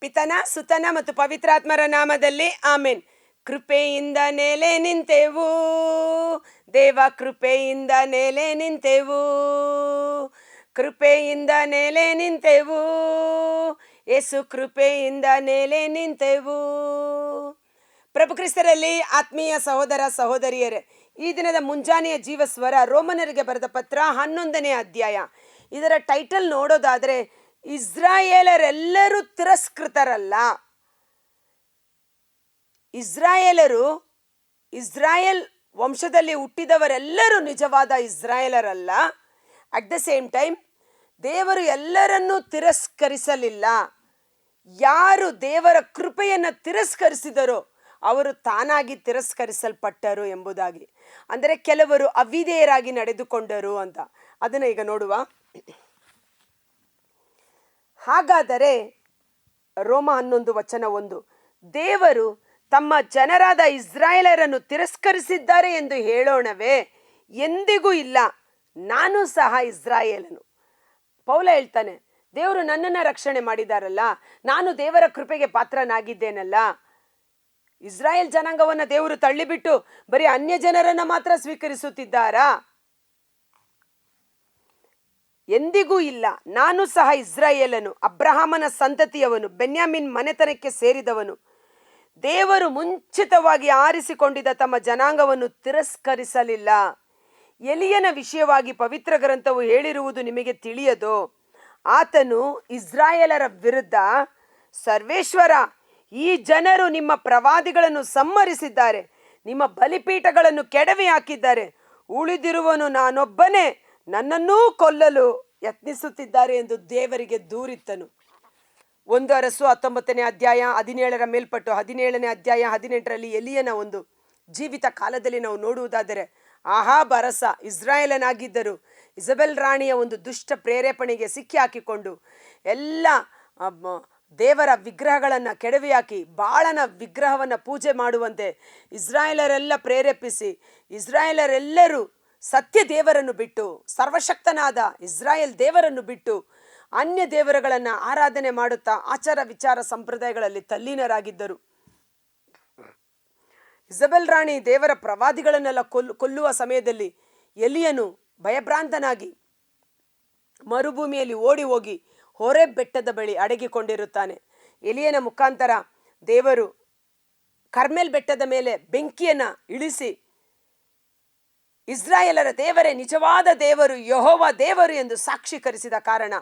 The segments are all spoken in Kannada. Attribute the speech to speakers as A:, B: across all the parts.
A: ಪಿತನ, ಸುತನ ಮತ್ತು ಪವಿತ್ರಾತ್ಮರ ನಾಮದಲ್ಲಿ ಆಮೇನ್. ಕೃಪೆಯಿಂದ ನೆಲೆ ನಿಂತೆವು. ದೇವ, ಕೃಪೆಯಿಂದ ನೆಲೆ ನಿಂತೆವು. ಕೃಪೆಯಿಂದ ನೆಲೆ ನಿಂತೆವು. ಯೇಸು, ಕೃಪೆಯಿಂದ ನೆಲೆ ನಿಂತೆವು. ಪ್ರಭು ಕ್ರಿಸ್ತರಲ್ಲಿ ಆತ್ಮೀಯ ಸಹೋದರ, ಸಹೋದರಿಯರೇ, ಈ ದಿನದ ಮುಂಜಾನೆಯ ಜೀವಸ್ವರ ರೋಮನರಿಗೆ ಬರೆದ ಪತ್ರ ಹನ್ನೊಂದನೇ ಅಧ್ಯಾಯ. ಇದರ ಟೈಟಲ್ ನೋಡೋದಾದರೆ ಇಸ್ರಾಯೇಲರೆಲ್ಲರೂ ತಿರಸ್ಕೃತರಲ್ಲ. ಇಸ್ರಾಯೇಲರು, ಇಸ್ರಾಯೇಲ್ ವಂಶದಲ್ಲಿ ಹುಟ್ಟಿದವರೆಲ್ಲರೂ ನಿಜವಾದ ಇಸ್ರಾಯೇಲರಲ್ಲ. ಅಟ್ ದ ಸೇಮ್ ಟೈಮ್ ದೇವರು ಎಲ್ಲರನ್ನೂ ತಿರಸ್ಕರಿಸಲಿಲ್ಲ. ಯಾರು ದೇವರ ಕೃಪೆಯನ್ನು ತಿರಸ್ಕರಿಸಿದರೋ ಅವರು ತಾನಾಗಿ ತಿರಸ್ಕರಿಸಲ್ಪಟ್ಟರು ಎಂಬುದಾಗಿ. ಅಂದರೆ ಕೆಲವರು ಅವಿಧೇಯರಾಗಿ ನಡೆದುಕೊಂಡರು ಅಂತ. ಅದನ್ನು ಈಗ ನೋಡುವ. ಹಾಗಾದರೆ ರೋಮ ಹನ್ನೊಂದು ವಚನ ಒಂದು. ದೇವರು ತಮ್ಮ ಜನರಾದ ಇಸ್ರಾಯೇಲರನ್ನು ತಿರಸ್ಕರಿಸಿದ್ದಾರೆ ಎಂದು ಹೇಳೋಣವೇ? ಎಂದಿಗೂ ಇಲ್ಲ. ನಾನು ಸಹ ಇಸ್ರಾಯೇಲನು. ಪೌಲ ಹೇಳ್ತಾನೆ, ದೇವರು ನನ್ನನ್ನು ರಕ್ಷಣೆ ಮಾಡಿದಾರಲ್ಲ, ನಾನು ದೇವರ ಕೃಪೆಗೆ ಪಾತ್ರನಾಗಿದ್ದೇನಲ್ಲ. ಇಸ್ರಾಯೇಲ್ ಜನಾಂಗವನ್ನು ದೇವರು ತಳ್ಳಿಬಿಟ್ಟು ಬರೀ ಅನ್ಯ ಜನರನ್ನು ಮಾತ್ರ ಸ್ವೀಕರಿಸುತ್ತಿದ್ದಾರಾ? ಎಂದಿಗೂ ಇಲ್ಲ. ನಾನು ಸಹ ಇಸ್ರಾಯೇಲನು, ಅಬ್ರಹಾಮನ ಸಂತತಿಯವನು, ಬೆನ್ಯಾಮಿನ್ ಮನೆತನಕ್ಕೆ ಸೇರಿದವನು. ದೇವರು ಮುಂಚಿತವಾಗಿ ಆರಿಸಿಕೊಂಡಿದ್ದ ತಮ್ಮ ಜನಾಂಗವನ್ನು ತಿರಸ್ಕರಿಸಲಿಲ್ಲ. ಎಲಿಯನ ವಿಷಯವಾಗಿ ಪವಿತ್ರ ಗ್ರಂಥವು ಹೇಳಿರುವುದು ನಿಮಗೆ ತಿಳಿಯದೋ? ಆತನು ಇಸ್ರಾಯೇಲರ ವಿರುದ್ಧ, ಸರ್ವೇಶ್ವರ, ಈ ಜನರು ನಿಮ್ಮ ಪ್ರವಾದಿಗಳನ್ನು ಸಮ್ಮರಿಸಿದ್ದಾರೆ ನಿಮ್ಮ ಬಲಿಪೀಠಗಳನ್ನು ಕೆಡವಿ ಹಾಕಿದ್ದಾರೆ ಉಳಿದಿರುವನು ನಾನೊಬ್ಬನೇ. ನನ್ನನ್ನೂ ಕೊಲ್ಲಲು ಯತ್ನಿಸುತ್ತಿದ್ದಾರೆ ಎಂದು ದೇವರಿಗೆ ದೂರಿತ್ತನು. ಒಂದು ಅರಸು ಹತ್ತೊಂಬತ್ತನೇ ಅಧ್ಯಾಯ ಹದಿನೇಳರ ಮೇಲ್ಪಟ್ಟು ಹದಿನೇಳನೇ ಅಧ್ಯಾಯ ಹದಿನೆಂಟರಲ್ಲಿ ಎಲಿಯನ ಒಂದು ಜೀವಿತ ಕಾಲದಲ್ಲಿ ನಾವು ನೋಡುವುದಾದರೆ ಆಹಾ ಬರಸ ಇಸ್ರಾಯೇಲನಾಗಿದ್ದರು ಇಸಬೆಲ್ ರಾಣಿಯ ಒಂದು ದುಷ್ಟ ಪ್ರೇರೇಪಣೆಗೆ ಸಿಕ್ಕಿ ಹಾಕಿಕೊಂಡು ಎಲ್ಲ ದೇವರ ವಿಗ್ರಹಗಳನ್ನು ಕೆಡವಿ ಹಾಕಿ ಬಾಳನ ವಿಗ್ರಹವನ್ನು ಪೂಜೆ ಮಾಡುವಂತೆ ಇಸ್ರಾಯೇಲರೆಲ್ಲ ಪ್ರೇರೇಪಿಸಿ ಇಸ್ರಾಯೇಲರೆಲ್ಲರೂ ಸತ್ಯ ದೇವರನ್ನು ಬಿಟ್ಟು, ಸರ್ವಶಕ್ತನಾದ ಇಸ್ರಾಯೇಲ್ ದೇವರನ್ನು ಬಿಟ್ಟು, ಅನ್ಯ ದೇವರುಗಳನ್ನು ಆರಾಧನೆ ಮಾಡುತ್ತಾ ಆಚಾರ ವಿಚಾರ ಸಂಪ್ರದಾಯಗಳಲ್ಲಿ ತಲ್ಲೀನರಾಗಿದ್ದರು. ಇಸಬೆಲ್ ರಾಣಿ ದೇವರ ಪ್ರವಾದಿಗಳನ್ನೆಲ್ಲ ಕೊಲ್ಲು, ಕೊಲ್ಲುವ ಸಮಯದಲ್ಲಿ ಎಲಿಯನು ಭಯಭ್ರಾಂತನಾಗಿ ಮರುಭೂಮಿಯಲ್ಲಿ ಓಡಿ ಹೋಗಿ ಹೊರೆ ಬೆಟ್ಟದ ಬಳಿ ಅಡಗಿಕೊಂಡಿರುತ್ತಾನೆ. ಎಲಿಯನ ಮುಖಾಂತರ ದೇವರು ಕರ್ಮೆಲ್ ಬೆಟ್ಟದ ಮೇಲೆ ಬೆಂಕಿಯನ್ನು ಇಳಿಸಿ ಇಸ್ರಾಯೇಲರ ದೇವರೇ, ನಿಜವಾದ ದೇವರು, ಯಹೋವ ದೇವರು ಎಂದು ಸಾಕ್ಷೀಕರಿಸಿದ ಕಾರಣ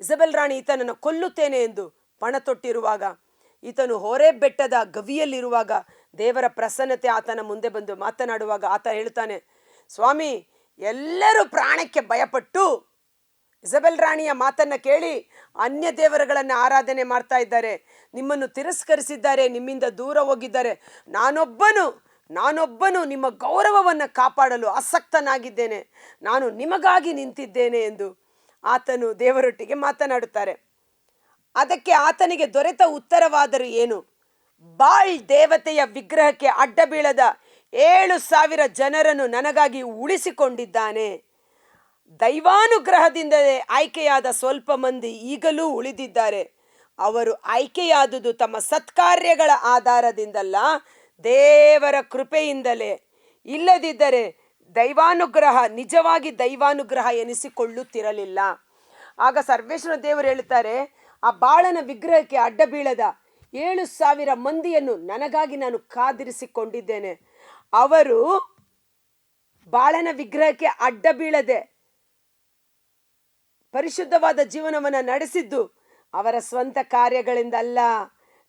A: ಇಸಬೆಲ್ ರಾಣಿ ಈತನನ್ನು ಕೊಲ್ಲುತ್ತೇನೆ ಎಂದು ಪಣ ತೊಟ್ಟಿರುವಾಗ ಈತನು ಹೊರೆ ಬೆಟ್ಟದ ಗವಿಯಲ್ಲಿರುವಾಗ ದೇವರ ಪ್ರಸನ್ನತೆ ಆತನ ಮುಂದೆ ಬಂದು ಮಾತನಾಡುವಾಗ ಆತ ಹೇಳ್ತಾನೆ ಸ್ವಾಮಿ, ಎಲ್ಲರೂ ಪ್ರಾಣಕ್ಕೆ ಭಯಪಟ್ಟು ಇಸಬೆಲ್ ರಾಣಿಯ ಮಾತನ್ನು ಕೇಳಿ ಅನ್ಯ ದೇವರುಗಳನ್ನು ಆರಾಧನೆ ಮಾಡ್ತಾ ಇದ್ದಾರೆ, ನಿಮ್ಮನ್ನು ತಿರಸ್ಕರಿಸಿದ್ದಾರೆ, ನಿಮ್ಮಿಂದ ದೂರ ಹೋಗಿದ್ದಾರೆ, ನಾನೊಬ್ಬನು ನಾನೊಬ್ಬನು ನಿಮ್ಮ ಗೌರವವನ್ನು ಕಾಪಾಡಲು ಆಸಕ್ತನಾಗಿದ್ದೇನೆ. ನಾನು ನಿಮಗಾಗಿ ನಿಂತಿದ್ದೇನೆ ಎಂದು ಆತನು ದೇವರೊಟ್ಟಿಗೆ ಮಾತನಾಡುತ್ತಾರೆ. ಅದಕ್ಕೆ ಆತನಿಗೆ ದೊರೆತ ಉತ್ತರವಾದರೂ ಏನು? ಬಾಳ್ ದೇವತೆಯ ವಿಗ್ರಹಕ್ಕೆ ಅಡ್ಡ ಬೀಳದ ಏಳು ಸಾವಿರ ಜನರನ್ನು ನನಗಾಗಿ ಉಳಿಸಿಕೊಂಡಿದ್ದಾನೆ. ದೈವಾನುಗ್ರಹದಿಂದಲೇ ಆಯ್ಕೆಯಾದ ಸ್ವಲ್ಪ ಮಂದಿ ಈಗಲೂ ಉಳಿದಿದ್ದಾರೆ. ಅವರು ಆಯ್ಕೆಯಾದುದು ತಮ್ಮ ಸತ್ಕಾರ್ಯಗಳ ಆಧಾರದಿಂದಲ್ಲ ದೇವರ ಕೃಪೆಯಿಂದಲೇ. ಇಲ್ಲದಿದ್ದರೆ ದೈವಾನುಗ್ರಹ, ನಿಜವಾಗಿ ದೈವಾನುಗ್ರಹ ಎನಿಸಿಕೊಳ್ಳುತ್ತಿರಲಿಲ್ಲ. ಆಗ ಸರ್ವೇಶ್ವರ ದೇವರು ಹೇಳ್ತಾರೆ ಆ ಬಾಳನ ವಿಗ್ರಹಕ್ಕೆ ಅಡ್ಡ ಬೀಳದ ಏಳು ಸಾವಿರ ಮಂದಿಯನ್ನು ನನಗಾಗಿ ನಾನು ಕಾದಿರಿಸಿಕೊಂಡಿದ್ದೇನೆ. ಅವರು ಬಾಳನ ವಿಗ್ರಹಕ್ಕೆ ಅಡ್ಡ ಬೀಳದೆ ಪರಿಶುದ್ಧವಾದ ಜೀವನವನ್ನು ನಡೆಸಿದ್ದು ಅವರ ಸ್ವಂತ ಕಾರ್ಯಗಳಿಂದಲ್ಲ.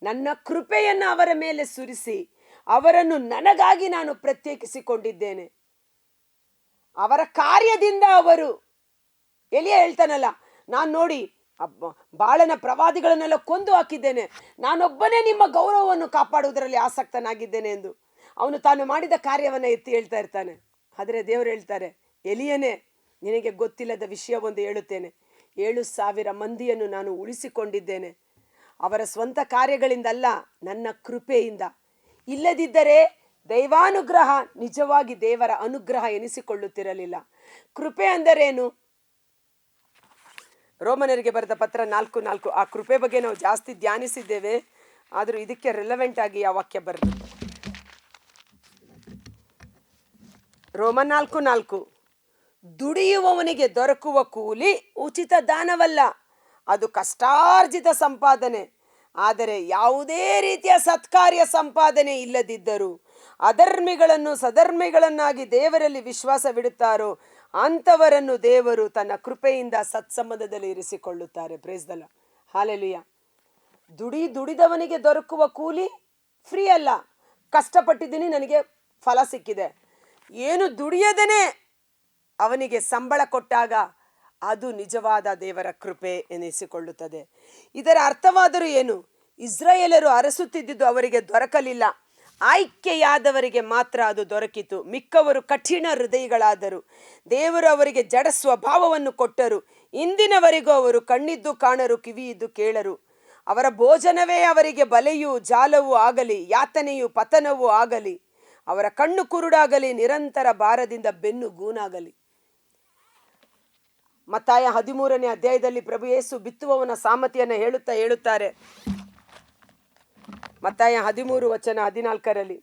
A: ನನ್ನ ಕೃಪೆಯನ್ನು ಅವರ ಮೇಲೆ ಸುರಿಸಿ. ಅವರನ್ನು ನನಗಾಗಿ ನಾನು ಪ್ರತ್ಯೇಕಿಸಿಕೊಂಡಿದ್ದೇನೆ. ಅವರ ಕಾರ್ಯದಿಂದ ಅವರು, ಎಲಿಯ ಹೇಳ್ತಾನಲ್ಲ, ನಾನು ನೋಡಿ ಬಾಳನ ಪ್ರವಾದಿಗಳನ್ನೆಲ್ಲ ಕೊಂದು ಹಾಕಿದ್ದೇನೆ. ನಾನೊಬ್ಬನೇ ನಿಮ್ಮ ಗೌರವವನ್ನು ಕಾಪಾಡುವುದರಲ್ಲಿ ಆಸಕ್ತನಾಗಿದ್ದೇನೆ ಎಂದು. ಅವನು ತಾನು ಮಾಡಿದ ಕಾರ್ಯವನ್ನು ಎತ್ತಿ ಹೇಳ್ತಾ ಇರ್ತಾನೆ. ಆದರೆ ದೇವರು ಹೇಳ್ತಾರೆ, ಎಲಿಯನೇ, ನಿನಗೆ ಗೊತ್ತಿಲ್ಲದ ವಿಷಯವೊಂದು ಹೇಳುತ್ತೇನೆ. ಏಳು ಸಾವಿರ ಮಂದಿಯನ್ನು ನಾನು ಉಳಿಸಿಕೊಂಡಿದ್ದೇನೆ. ಅವರ ಸ್ವಂತ ಕಾರ್ಯಗಳಿಂದಲ್ಲ ನನ್ನ ಕೃಪೆಯಿಂದ. ಇಲ್ಲದಿದ್ದರೆ ದೈವಾನುಗ್ರಹ ನಿಜವಾಗಿ ದೇವರ ಅನುಗ್ರಹ ಎನಿಸಿಕೊಳ್ಳುತ್ತಿರಲಿಲ್ಲ. ಕೃಪೆ ಅಂದರೇನು? ರೋಮನರಿಗೆ ಬರೆದ ಪತ್ರ ನಾಲ್ಕು ನಾಲ್ಕು. ಆ ಕೃಪೆ ಬಗ್ಗೆ ನಾವು ಜಾಸ್ತಿ ಧ್ಯಾನಿಸಿದ್ದೇವೆ, ಆದರೂ ಇದಕ್ಕೆ ರಿಲೆವೆಂಟ್ ಆಗಿ ಆ ವಾಕ್ಯ ಬರೆದು. ರೋಮ ನಾಲ್ಕು ನಾಲ್ಕು. ದುಡಿಯುವವನಿಗೆ ದೊರಕುವ ಕೂಲಿ ಉಚಿತ ದಾನವಲ್ಲ, ಅದು ಕಷ್ಟಾರ್ಜಿತ ಸಂಪಾದನೆ. ಆದರೆ ಯಾವುದೇ ರೀತಿಯ ಸತ್ಕಾರ್ಯ ಸಂಪಾದನೆ ಇಲ್ಲದಿದ್ದರೂ, ಅಧರ್ಮಿಗಳನ್ನು ಸಧರ್ಮಿಗಳನ್ನಾಗಿ ದೇವರಲ್ಲಿ ವಿಶ್ವಾಸವಿಡುತ್ತಾರೋ ಅಂಥವರನ್ನು ದೇವರು ತನ್ನ ಕೃಪೆಯಿಂದ ಸತ್ಸಂಬಂಧದಲ್ಲಿ ಇರಿಸಿಕೊಳ್ಳುತ್ತಾರೆ. ಪ್ರೇಸ್ದಲ್ಲ ಹಾಲೆಲುಯ್ಯ ದುಡಿ ದುಡಿದವನಿಗೆ ದೊರಕುವ ಕೂಲಿ ಫ್ರೀ ಅಲ್ಲ. ಕಷ್ಟಪಟ್ಟಿದ್ದೀನಿ, ನನಗೆ ಫಲ ಸಿಕ್ಕಿದೆ. ಏನು ದುಡಿಯದೇನೆ ಅವನಿಗೆ ಸಂಬಳ ಕೊಟ್ಟಾಗ ಅದು ನಿಜವಾದ ದೇವರ ಕೃಪೆ ಎನಿಸಿಕೊಳ್ಳುತ್ತದೆ. ಇದರ ಅರ್ಥವಾದರೂ ಏನು? ಇಸ್ರಾಯೇಲರು ಅರಸುತ್ತಿದ್ದುದು ಅವರಿಗೆ ದೊರಕಲಿಲ್ಲ. ಆಯ್ಕೆಯಾದವರಿಗೆ ಮಾತ್ರ ಅದು ದೊರಕಿತು. ಮಿಕ್ಕವರು ಕಠಿಣ ಹೃದಯಗಳಾದರು. ದೇವರು ಅವರಿಗೆ ಜಡ ಸ್ವಭಾವವನ್ನು ಕೊಟ್ಟರು. ಇಂದಿನವರೆಗೂ ಅವರು ಕಣ್ಣಿದ್ದು ಕಾಣರು, ಕಿವಿಯಿದ್ದು ಕೇಳರು. ಅವರ ಭೋಜನವೇ ಅವರಿಗೆ ಬಲೆಯೂ ಜಾಲವೂ ಆಗಲಿ, ಯಾತನೆಯು ಪತನವೂ ಆಗಲಿ. ಅವರ ಕಣ್ಣು ಕುರುಡಾಗಲಿ, ನಿರಂತರ ಭಾರದಿಂದ ಬೆನ್ನು ಗೂನಾಗಲಿ. ಮತ್ತಾಯ ಹದಿಮೂರನೇ ಅಧ್ಯಾಯದಲ್ಲಿ ಪ್ರಭು ಯೇಸು ಬಿತ್ತುವವನ ಸಾಮತಿಯನ್ನು ಹೇಳುತ್ತಾ ಹೇಳುತ್ತಾರೆ. ಮತ್ತಾಯ ಹದಿಮೂರು ವಚನ ಹದಿನಾಲ್ಕರಲ್ಲಿ,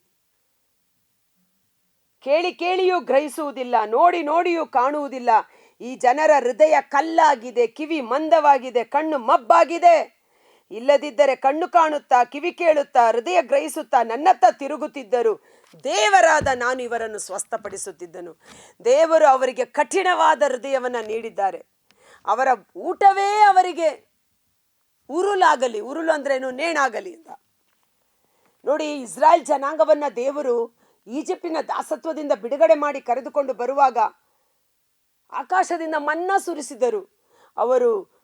A: ಕೇಳಿ ಕೇಳಿಯೂ ಗ್ರಹಿಸುವುದಿಲ್ಲ, ನೋಡಿ ನೋಡಿಯೂ ಕಾಣುವುದಿಲ್ಲ. ಈ ಜನರ ಹೃದಯ ಕಲ್ಲಾಗಿದೆ, ಕಿವಿ ಮಂದವಾಗಿದೆ, ಕಣ್ಣು ಮಬ್ಬಾಗಿದೆ. ಇಲ್ಲದಿದ್ದರೆ ಕಣ್ಣು ಕಾಣುತ್ತಾ, ಕಿವಿ ಕೇಳುತ್ತಾ, ಹೃದಯ ಗ್ರಹಿಸುತ್ತಾ ನನ್ನತ್ತ ತಿರುಗುತ್ತಿದ್ದರು. ದೇವರಾದ ನಾನು ಇವರನ್ನು ಸ್ವಸ್ಥಪಡಿಸುತ್ತಿದ್ದನು. ದೇವರು ಅವರಿಗೆ ಕಠಿಣವಾದ ಹೃದಯವನ್ನು ನೀಡಿದ್ದಾರೆ. ಅವರ ಊಟವೇ ಅವರಿಗೆ ಉರುಲಾಗಲಿ ಉರುಳು ಅಂದ್ರೇನು ನೇಣಾಗಲಿ ಅಂತ. ನೋಡಿ, ಇಸ್ರಾಯೇಲ್ ಜನಾಂಗವನ್ನ ದೇವರು ಈಜಿಪ್ಟಿನ ದಾಸತ್ವದಿಂದ ಬಿಡುಗಡೆ ಮಾಡಿ ಕರೆದುಕೊಂಡು ಬರುವಾಗ ಆಕಾಶದಿಂದ ಮನ್ನ ಸುರಿಸಿದರು. ಅವರು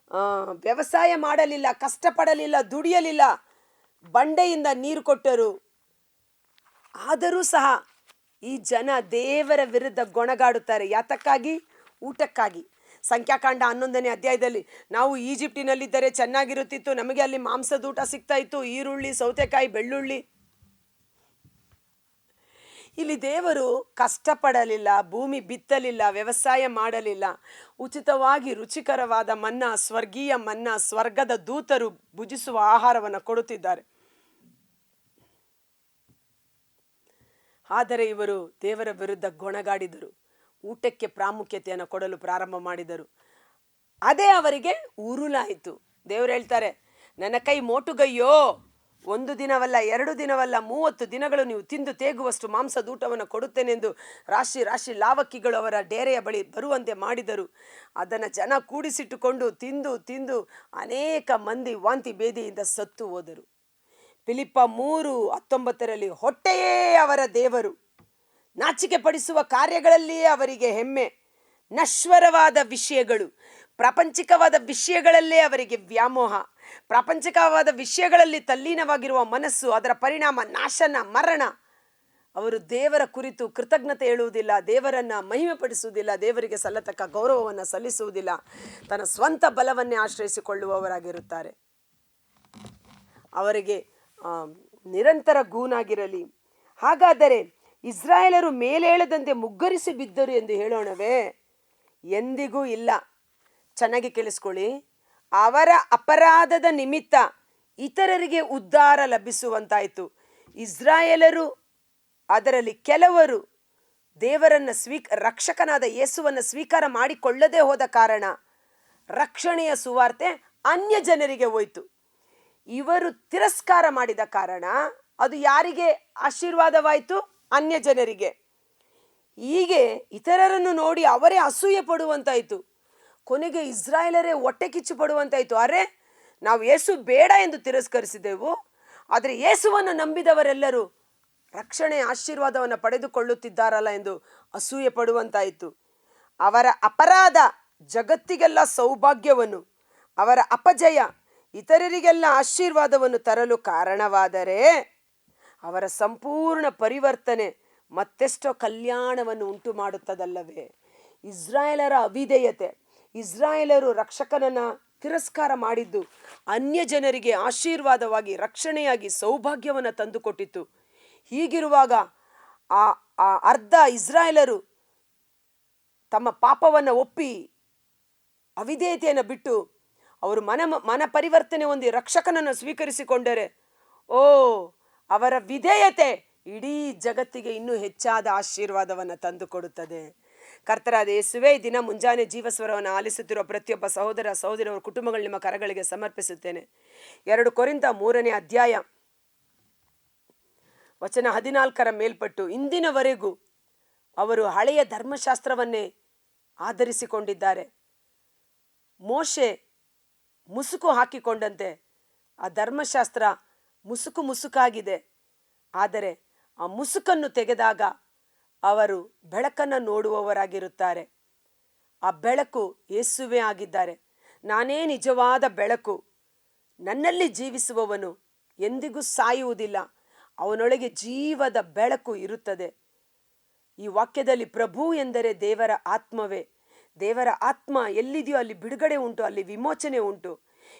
A: ವ್ಯವಸಾಯ ಮಾಡಲಿಲ್ಲ, ಕಷ್ಟಪಡಲಿಲ್ಲ, ದುಡಿಯಲಿಲ್ಲ. ಬಂಡೆಯಿಂದ ನೀರು ಕೊಟ್ಟರು. ಆದರೂ ಸಹ ಈ ಜನ ದೇವರ ವಿರುದ್ಧ ಗೊಣಗಾಡುತ್ತಾರೆ. ಯಾತಕ್ಕಾಗಿ? ಊಟಕ್ಕಾಗಿ. ಸಂಖ್ಯಾಕಾಂಡ ಹನ್ನೊಂದನೇ ಅಧ್ಯಾಯದಲ್ಲಿ ನಾವು ಈಜಿಪ್ಟಿನಲ್ಲಿದ್ದರೆ ಚೆನ್ನಾಗಿರುತ್ತಿತ್ತು. ನಮಗೆ ಅಲ್ಲಿ ಮಾಂಸದ ಊಟ ಸಿಗ್ತಾ ಇತ್ತು. ಈರುಳ್ಳಿ, ಸೌತೆಕಾಯಿ, ಬೆಳ್ಳುಳ್ಳಿ. ಇಲ್ಲಿ ದೇವರು ಕಷ್ಟಪಡಲಿಲ್ಲ, ಭೂಮಿ ಬಿತ್ತಲಿಲ್ಲ, ವ್ಯವಸಾಯ ಮಾಡಲಿಲ್ಲ. ಉಚಿತವಾಗಿ ರುಚಿಕರವಾದ ಮನ್ನ, ಸ್ವರ್ಗೀಯ ಮನ್ನ, ಸ್ವರ್ಗದ ದೂತರು ಭುಜಿಸುವ ಆಹಾರವನ್ನು ಕೊಡುತ್ತಿದ್ದಾರೆ. ಆದರೆ ಇವರು ದೇವರ ವಿರುದ್ಧ ಗೊಣಗಾಡಿದರು. ಊಟಕ್ಕೆ ಪ್ರಾಮುಖ್ಯತೆಯನ್ನು ಕೊಡಲು ಪ್ರಾರಂಭ ಮಾಡಿದರು. ಅದೇ ಅವರಿಗೆ ಉರುಲಾಯಿತು ದೇವರು ಹೇಳ್ತಾರೆ, ನನ್ನ ಕೈ ಮೋಟುಗೈಯೋ, ಒಂದು ದಿನವಲ್ಲ, ಎರಡು ದಿನವಲ್ಲ, ಮೂವತ್ತು ದಿನಗಳು ನೀವು ತಿಂದು ತೇಗುವಷ್ಟು ಮಾಂಸದ ಊಟವನ್ನು ಕೊಡುತ್ತೇನೆಂದು ರಾಶಿ ರಾಶಿ ಲಾವಕ್ಕಿಗಳು ಅವರ ಡೇರೆಯ ಬಳಿ ಬರುವಂತೆ ಮಾಡಿದರು. ಅದನ್ನು ಜನ ಕೂಡಿಸಿಟ್ಟುಕೊಂಡು ತಿಂದು ತಿಂದು ಅನೇಕ ಮಂದಿ ವಾಂತಿ ಭೇದಿಯಿಂದ ಸತ್ತು ಹೋದರು. ಫಿಲಿಪ್ಪ ಮೂರು ಹತ್ತೊಂಬತ್ತರಲ್ಲಿ ಹೊಟ್ಟೆಯೇ ಅವರ ದೇವರು. ನಾಚಿಕೆ ಪಡಿಸುವ ಕಾರ್ಯಗಳಲ್ಲಿಯೇ ಅವರಿಗೆ ಹೆಮ್ಮೆ. ನಶ್ವರವಾದ ವಿಷಯಗಳು. ಪ್ರಾಪಂಚಿಕವಾದ ವಿಷಯಗಳಲ್ಲೇ ಅವರಿಗೆ ವ್ಯಾಮೋಹ. ಪ್ರಾಪಂಚಿಕವಾದ ವಿಷಯಗಳಲ್ಲಿ ತಲ್ಲೀನವಾಗಿರುವ ಮನಸ್ಸು, ಅದರ ಪರಿಣಾಮ ನಾಶನ, ಮರಣ. ಅವರು ದೇವರ ಕುರಿತು ಕೃತಜ್ಞತೆ ಹೇಳುವುದಿಲ್ಲ, ದೇವರನ್ನ ಮಹಿಮೆಪಡಿಸುವುದಿಲ್ಲ, ದೇವರಿಗೆ ಸಲ್ಲತಕ್ಕ ಗೌರವವನ್ನು ಸಲ್ಲಿಸುವುದಿಲ್ಲ. ತನ್ನ ಸ್ವಂತ ಬಲವನ್ನೇ ಆಶ್ರಯಿಸಿಕೊಳ್ಳುವವರಾಗಿರುತ್ತಾರೆ. ಅವರಿಗೆ ನಿರಂತರ ಗೂನಾಗಿರಲಿ. ಹಾಗಾದರೆ ಇಸ್ರಾಯೇಲರು ಮೇಲೇಳದಂತೆ ಮುಗ್ಗರಿಸಿ ಬಿದ್ದರು ಎಂದು ಹೇಳೋಣವೇ? ಎಂದಿಗೂ ಇಲ್ಲ. ಚೆನ್ನಾಗಿ ಕೇಳಿಸ್ಕೊಳ್ಳಿ. ಅವರ ಅಪರಾಧದ ನಿಮಿತ್ತ ಇತರರಿಗೆ ಉದ್ಧಾರ ಲಭಿಸುವಂತಾಯಿತು. ಇಸ್ರಾಯೇಲರು, ಅದರಲ್ಲಿ ಕೆಲವರು ದೇವರನ್ನು ಸ್ವೀಕ, ರಕ್ಷಕನಾದ ಯೇಸುವನ್ನು ಸ್ವೀಕಾರ ಮಾಡಿಕೊಳ್ಳದೆ ಹೋದ ಕಾರಣ ರಕ್ಷಣೆಯ ಸುವಾರ್ತೆ ಅನ್ಯ ಜನರಿಗೆ ಹೋಯಿತು. ಇವರು ತಿರಸ್ಕಾರ ಮಾಡಿದ ಕಾರಣ ಅದು ಯಾರಿಗೆ ಆಶೀರ್ವಾದವಾಯಿತು? ಅನ್ಯ ಜನರಿಗೆ. ಹೀಗೆ ಇತರರನ್ನು ನೋಡಿ ಅವರೇ ಅಸೂಯೆ ಪಡುವಂತಾಯಿತು. ಕೊನೆಗೆ ಇಸ್ರಾಯೇಲರೇ ಹೊಟ್ಟೆ ಕಿಚ್ಚು ಪಡುವಂತಾಯಿತು. ಅರೆ, ನಾವು ಏಸು ಬೇಡ ಎಂದು ತಿರಸ್ಕರಿಸಿದೆವು. ಆದರೆ ಯೇಸುವನ್ನು ನಂಬಿದವರೆಲ್ಲರೂ ರಕ್ಷಣೆ, ಆಶೀರ್ವಾದವನ್ನು ಪಡೆದುಕೊಳ್ಳುತ್ತಿದ್ದಾರಲ್ಲ ಎಂದು ಅಸೂಯೆ ಪಡುವಂತಾಯಿತು. ಅವರ ಅಪರಾಧ ಜಗತ್ತಿಗೆಲ್ಲ ಸೌಭಾಗ್ಯವನ್ನು, ಅವರ ಅಪಜಯ ಇತರರಿಗೆಲ್ಲ ಆಶೀರ್ವಾದವನ್ನು ತರಲು ಕಾರಣವಾದರೆ ಅವರ ಸಂಪೂರ್ಣ ಪರಿವರ್ತನೆ ಮತ್ತೆಷ್ಟೋ ಕಲ್ಯಾಣವನ್ನು ಉಂಟು ಮಾಡುತ್ತದಲ್ಲವೇ ಇಸ್ರಾಯೇಲರ ಅವಿಧೇಯತೆ, ಇಸ್ರಾಯೇಲರು ರಕ್ಷಕನನ್ನು ತಿರಸ್ಕಾರ ಮಾಡಿದ್ದು ಅನ್ಯ ಜನರಿಗೆ ಆಶೀರ್ವಾದವಾಗಿ, ರಕ್ಷಣೆಯಾಗಿ ಸೌಭಾಗ್ಯವನ್ನು ತಂದುಕೊಟ್ಟಿತು ಹೀಗಿರುವಾಗ ಆ ಆ ಅರ್ಧ ಇಸ್ರಾಯೇಲರು ತಮ್ಮ ಪಾಪವನ್ನು ಒಪ್ಪಿ ಅವಿಧೇಯತೆಯನ್ನು ಬಿಟ್ಟು ಅವರು ಮನ ಮನ ಪರಿವರ್ತನೆ ಹೊಂದಿ ರಕ್ಷಕನನ್ನು ಸ್ವೀಕರಿಸಿಕೊಂಡರೆ, ಓ, ಅವರ ವಿಧೇಯತೆ ಇಡೀ ಜಗತ್ತಿಗೆ ಇನ್ನೂ ಹೆಚ್ಚಾದ ಆಶೀರ್ವಾದವನ್ನು ತಂದುಕೊಡುತ್ತದೆ. ಕರ್ತರಾದ ಯೇಸುವೆ ದಿನ ಮುಂಜಾನೆ ಜೀವಸ್ವರವನ್ನು ಆಲಿಸುತ್ತಿರುವ ಪ್ರತಿಯೊಬ್ಬ ಸಹೋದರ ಸಹೋದರಿಯರ ಕುಟುಂಬಗಳು ನಿಮ್ಮ ಕರಗಳಿಗೆ ಸಮರ್ಪಿಸುತ್ತೇನೆ. ಎರಡು ಕೊರಿಂದ ಮೂರನೇ ಅಧ್ಯಾಯ ವಚನ ಹದಿನಾಲ್ಕರ ಮೇಲ್ಪಟ್ಟು, ಇಂದಿನವರೆಗೂ ಅವರು ಹಳೆಯ ಧರ್ಮಶಾಸ್ತ್ರವನ್ನೇ ಆಧರಿಸಿಕೊಂಡಿದ್ದಾರೆ. ಮೋಶೆ ಮುಸುಕು ಹಾಕಿಕೊಂಡಂತೆ. ಆ ಧರ್ಮಶಾಸ್ತ್ರ ಮುಸುಕು ಮುಸುಕಾಗಿದೆ. ಆದರೆ ಆ ಮುಸುಕನ್ನು ತೆಗೆದಾಗ ಅವರು ಬೆಳಕನ್ನು ನೋಡುವವರಾಗಿರುತ್ತಾರೆ. ಆ ಬೆಳಕು ಯೇಸುವೆ ಆಗಿದ್ದಾರೆ. ನಾನೇ ನಿಜವಾದ ಬೆಳಕು. ನನ್ನಲ್ಲಿ ಜೀವಿಸುವವನು ಎಂದಿಗೂ ಸಾಯುವುದಿಲ್ಲ. ಅವನೊಳಗೆ ಜೀವದ ಬೆಳಕು ಇರುತ್ತದೆ. ಈ ವಾಕ್ಯದಲ್ಲಿ ಪ್ರಭು ಎಂದರೆ ದೇವರ ಆತ್ಮವೇ. ದೇವರ ಆತ್ಮ ಎಲ್ಲಿದೆಯೋ ಅಲ್ಲಿ ಬಿಡುಗಡೆ ಉಂಟು, ಅಲ್ಲಿ ವಿಮೋಚನೆ ಉಂಟು.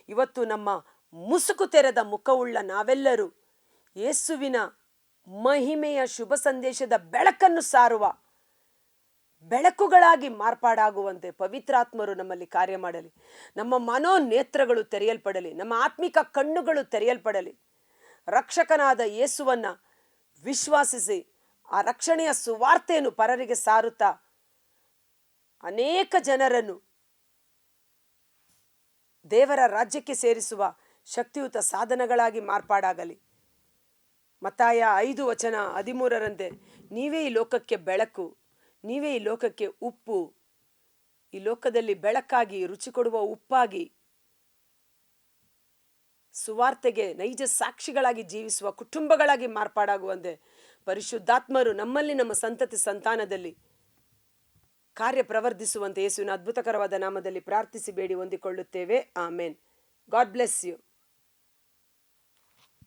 A: ಇವತ್ತು ನಮ್ಮ ಮುಸುಕು ತೆರೆದ ಮುಖವುಳ್ಳ ನಾವೆಲ್ಲರೂ ಯೇಸುವಿನ ಮಹಿಮೆಯ ಶುಭ ಸಂದೇಶದ ಬೆಳಕನ್ನು ಸಾರುವ ಬೆಳಕುಗಳಾಗಿ ಮಾರ್ಪಾಡಾಗುವಂತೆ ಪವಿತ್ರಾತ್ಮರು ನಮ್ಮಲ್ಲಿ ಕಾರ್ಯ ಮಾಡಲಿ. ನಮ್ಮ ಮನೋನೇತ್ರಗಳು ತೆರೆಯಲ್ಪಡಲಿ, ನಮ್ಮ ಆತ್ಮಿಕ ಕಣ್ಣುಗಳು ತೆರೆಯಲ್ಪಡಲಿ. ರಕ್ಷಕನಾದ ಯೇಸುವನ್ನು ವಿಶ್ವಾಸಿಸಿ, ಆ ರಕ್ಷಣೆಯ ಸುವಾರ್ತೆಯನ್ನು ಪರರಿಗೆ ಸಾರುತ್ತಾ ಅನೇಕ ಜನರನ್ನು ದೇವರ ರಾಜ್ಯಕ್ಕೆ ಸೇರಿಸುವ ಶಕ್ತಿಯುತ ಸಾಧನಗಳಾಗಿ ಮಾರ್ಪಾಡಾಗಲಿ. ಮತ್ತಾಯ ಐದು ವಚನ ಹದಿಮೂರರಂತೆ, ನೀವೇ ಈ ಲೋಕಕ್ಕೆ ಬೆಳಕು, ನೀವೇ ಈ ಲೋಕಕ್ಕೆ ಉಪ್ಪು, ಈ ಲೋಕದಲ್ಲಿ ಬೆಳಕಾಗಿ, ರುಚಿ ಕೊಡುವ ಉಪ್ಪಾಗಿ, ಸುವಾರ್ತೆಗೆ ನೈಜ ಸಾಕ್ಷಿಗಳಾಗಿ ಜೀವಿಸುವ ಕುಟುಂಬಗಳಾಗಿ ಮಾರ್ಪಾಡಾಗುವಂತೆ, ಪರಿಶುದ್ಧಾತ್ಮರು ನಮ್ಮಲ್ಲಿ ನಮ್ಮ ಸಂತತಿ ಸಂತಾನದಲ್ಲಿ ಕಾರ್ಯ ಪ್ರವರ್ಧಿಸುವಂತೆ ಯೇಸುವಿನ ಅದ್ಭುತಕರವಾದ ನಾಮದಲ್ಲಿ ಪ್ರಾರ್ಥಿಸಿ ಬೇಡಿ ಹೊಂದಿಕೊಳ್ಳುತ್ತೇವೆ. ಆಮೇನ್. God bless you.